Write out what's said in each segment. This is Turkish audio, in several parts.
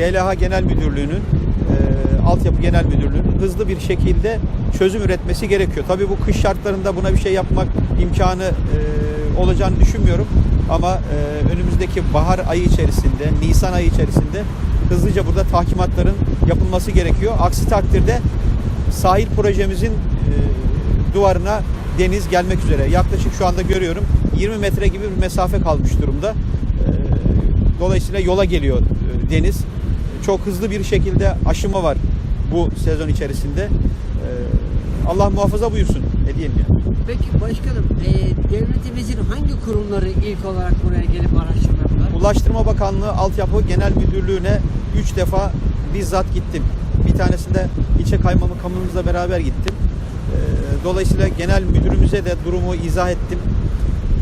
DLH Genel Müdürlüğü'nün e, Altyapı Genel Müdürlüğü'nün hızlı bir şekilde çözüm üretmesi gerekiyor. Tabii bu kış şartlarında buna bir şey yapmak imkanı e, olacağını düşünmüyorum. Ama e, önümüzdeki bahar ayı içerisinde, Nisan ayı içerisinde hızlıca burada tahkimatların yapılması gerekiyor. Aksi takdirde sahil projemizin e, duvarına deniz gelmek üzere. Yaklaşık şu anda görüyorum 20 metre gibi bir mesafe kalmış durumda. E, Dolayısıyla yola geliyor e, deniz. Çok hızlı bir şekilde aşımı var bu sezon içerisinde. E, Allah muhafaza buyursun. Ne diyelim ya. Peki başkanım, e, devletimizin hangi kurumları ilk olarak buraya gelip araştırma yaptılar? Ulaştırma Bakanlığı Altyapı Genel Müdürlüğü'ne 3 defa bizzat gittim. Bir tanesinde ilçe kaymakamımızla beraber gittim. Ee, Dolayısıyla genel müdürümüze de durumu izah ettim.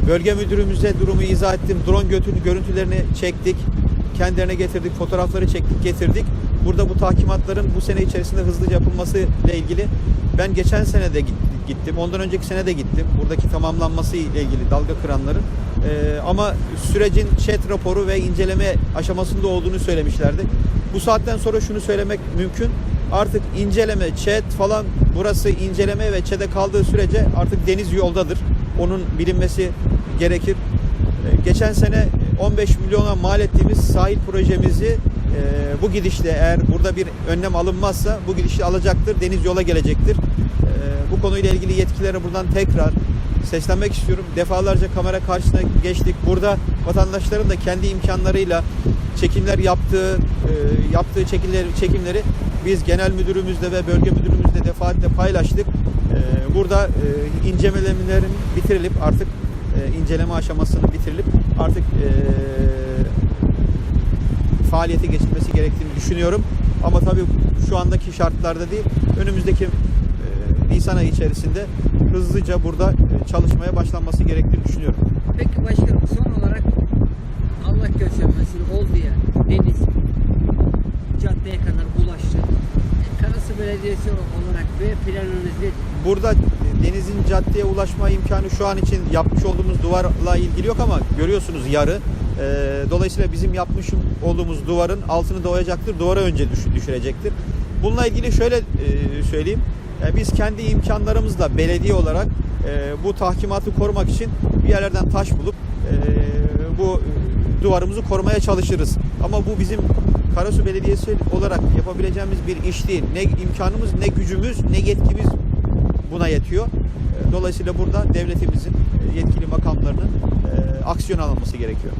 Bölge müdürümüze durumu izah ettim. Drone görüntülerini çektik. Kendilerine getirdik. Fotoğrafları çektik, getirdik. Burada bu tahkimatların bu sene içerisinde hızlıca yapılması ile ilgili ben geçen sene de git- gittim. Ondan önceki sene de gittim. Buradaki tamamlanması ile ilgili dalga kıranların. Ee, ama sürecin chat raporu ve inceleme aşamasında olduğunu söylemişlerdi. Bu saatten sonra şunu söylemek mümkün. Artık inceleme, chat falan burası inceleme ve chat'e kaldığı sürece artık deniz yoldadır. Onun bilinmesi gerekir. Ee, Geçen sene 15 milyona mal ettiğimiz sahil projemizi e, bu gidişle eğer burada bir önlem alınmazsa bu gidişle alacaktır. Deniz yola gelecektir. Ee, Bu konuyla ilgili yetkililere buradan tekrar seslenmek istiyorum. Defalarca kamera karşısına geçtik. Burada vatandaşların da kendi imkanlarıyla çekimler yaptığı e, yaptığı çekimleri, çekimleri biz genel müdürümüzle ve bölge müdürümüzle defaatle paylaştık. Ee, Burada e, incelemelerin bitirilip artık e, inceleme aşamasının bitirilip artık e, faaliyete geçilmesi gerektiğini düşünüyorum. Ama tabii şu andaki şartlarda değil, önümüzdeki e, Nisan ayı içerisinde hızlıca burada e, çalışmaya başlanması gerektiğini düşünüyorum. Peki başkanım son olarak Allah göstermesin oldu ya deniz caddeye kadar ulaştı. E, Karasu Belediyesi olarak ve planınız nedir? Burada denizin caddeye ulaşma imkanı şu an için yapmış olduğumuz duvarla ilgili yok ama görüyorsunuz yarı. Ee, Dolayısıyla bizim yapmış olduğumuz duvarın altını doyacaktır. Duvara önce düş- düşürecektir. Bununla ilgili şöyle e, söyleyeyim. Yani biz kendi imkanlarımızla belediye olarak e, bu tahkimatı korumak için bir yerlerden taş bulup e, bu e, duvarımızı korumaya çalışırız. Ama bu bizim Karasu Belediyesi olarak yapabileceğimiz bir iş değil. Ne imkanımız, ne gücümüz, ne yetkimiz buna yetiyor. E, Dolayısıyla burada devletimizin e, yetkili makamlarının e, aksiyon alınması gerekiyor.